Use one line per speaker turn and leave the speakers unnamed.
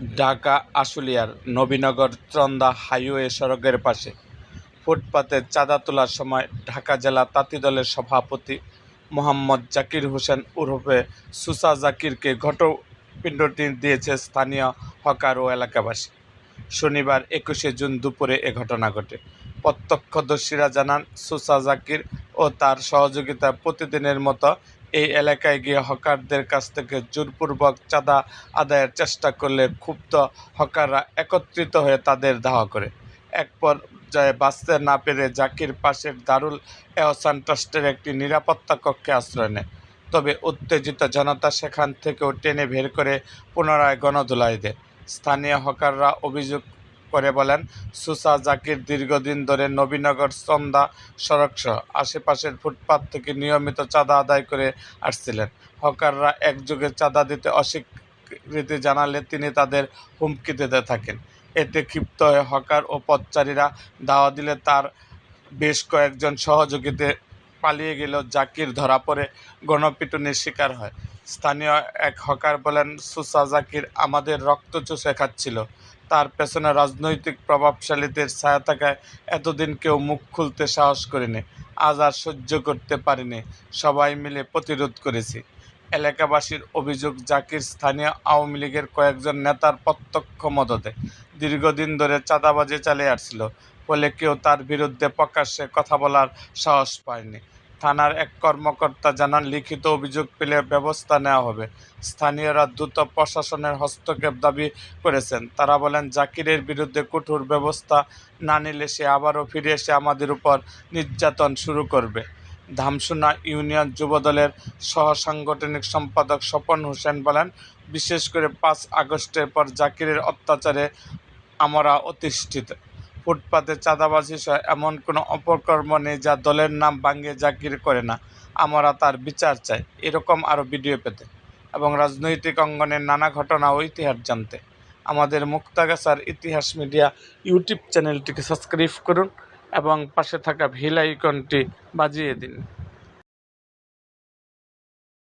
ঢাকা, আশুলিয়ার নবীনগর চন্দা হাইওয়ে সড়কের পাশে। ফুটপাতে চাঁদা তোলার সময় ঢাকা জেলা তাঁতি দলের সভাপতি মোহাম্মদ জাকির হোসেন উরফে সুসা জাকিরকে ঘটপিণ্ডটি দিয়েছে স্থানীয় হকার ও এলাকাবাসী। শনিবার একুশে জুন দুপুরে এ ঘটনা ঘটে। প্রত্যক্ষদর্শীরা জানান, সুসা জাকির ও তার সহযোগিতা প্রতিদিনের মতো এই এলাকায় গিয়ে হকারদের কাছ থেকে জোরপূর্বক চাঁদা আদায়ের চেষ্টা করলে ক্ষুব্ধ হকাররা একত্রিত হয়ে তাদের ধাওয়া করে। এক পর্যায়ে বাঁচতে না পেরে জাকির পাশের দারুল এহসান ট্রাস্টের একটি নিরাপত্তা কক্ষে আশ্রয় নেয়। তবে উত্তেজিত জনতা সেখান থেকেও টেনে বের করে পুনরায় গণধোলাই দেয়। স্থানীয় হকাররা অভিযোগ করে বলেন, সুসা জাকির দীর্ঘদিন ধরে নবীনগর চন্দা সড়কসহ আশেপাশের ফুটপাত থেকে নিয়মিত চাঁদা আদায় করে আসছিলেন। হকাররা একযোগে চাঁদা দিতে অস্বীকৃতি জানালে তিনি তাদের হুমকি দিতে থাকেন। এতে ক্ষিপ্ত হয়ে হকার ও পথচারীরা দাওয়া দিলে তার বেশ কয়েকজন সহযোগীতে পালিয়ে গেলেও জাকির ধরা পড়ে, গণপিটুনির শিকার হয়। স্থানীয় এক হকার বলেন, সুসা জাকির আমাদের রক্ত চুষে খাচ্ছিল। তার পেছনে রাজনৈতিক প্রভাবশালীদের ছায়া থাকায় এতদিন কেউ মুখ খুলতে সাহস করেনি। আজ আর সহ্য করতে পারিনি। সবাই মিলে প্রতিরোধ করেছি। এলাকাবাসীর অভিযোগ, জাকির স্থানীয় আওয়ামী লীগের কয়েকজন নেতার প্রত্যক্ষ মদতে দীর্ঘদিন ধরে চাঁদাবাজি চালিয়ে আসছিল। ফলে কেউ তার বিরুদ্ধে প্রকাশ্যে কথা বলার সাহস পায়নি। থানার এক কর্মকর্তা জানান, লিখিত অভিযোগ পেলে ব্যবস্থা নেওয়া হবে। স্থানীয়রা দ্রুত প্রশাসনের হস্তক্ষেপ দাবি করেছেন। তারা বলেন, জাকিরের বিরুদ্ধে কঠোর ব্যবস্থা না নিলে সে আবারও ফিরে এসে আমাদের উপর নির্যাতন শুরু করবে। ধামসুনা ইউনিয়ন যুবদলের সহসাংগঠনিক সম্পাদক স্বপন হোসেন বলেন, বিশেষ করে পাঁচ আগস্টের পর জাকিরের অত্যাচারে আমরা অতিষ্ঠিত। ফুটপাতে চাঁদাবাজি সহ এমন কোনো অপকর্ম নেই যা দলের নাম ভাঙ্গে জাকির করে না। আমরা তার বিচার চাই, এরকম আরও ভিডিও পেতে এবং রাজনৈতিক অঙ্গনের নানা ঘটনা ও ইতিহাস জানতে। আমাদের মুক্তাগাছার ইতিহাস মিডিয়া ইউটিউব চ্যানেলটিকে সাবস্ক্রাইব করুন এবং পাশে থাকা ভিল আইকনটি বাজিয়ে দিন।